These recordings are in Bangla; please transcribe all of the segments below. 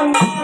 Thank you.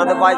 নানাদের পাই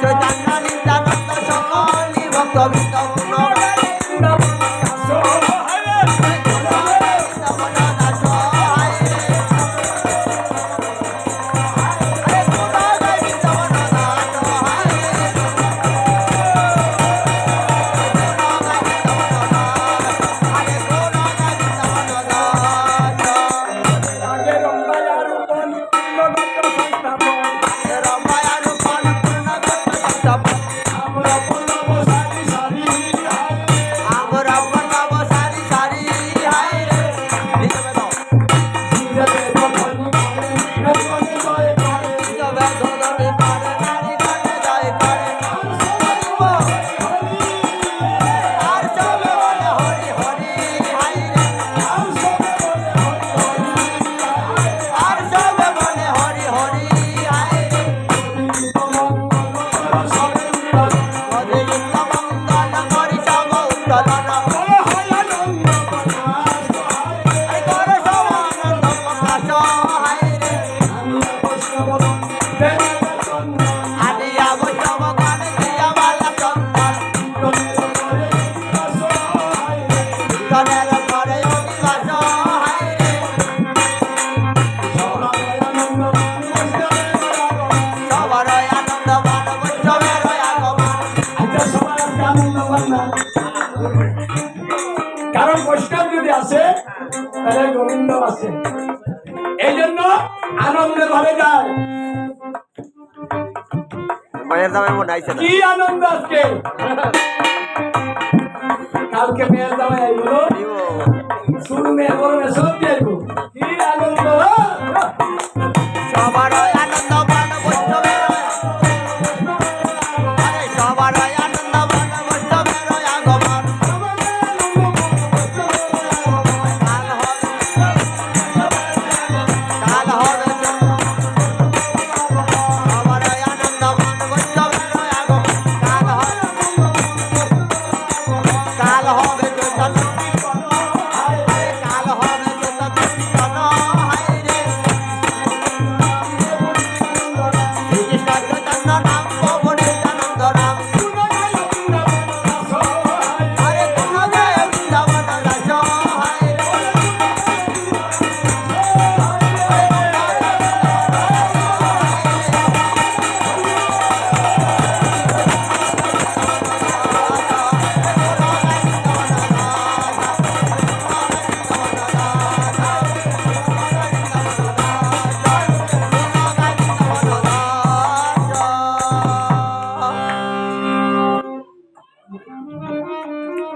চৈতন্য নিত্যানন্দ সকলি ভক্ত কারণ বৈষ্ণব যদি আসে তাহলে গোবিন্দ আছে এই জন্য আনন্দে ঘরে যায়। দামে কি আনন্দ আজকে? কালকে মেয়ের আইগুলো শুরু মেয়ে বড় মেয়ে সব দিয়ে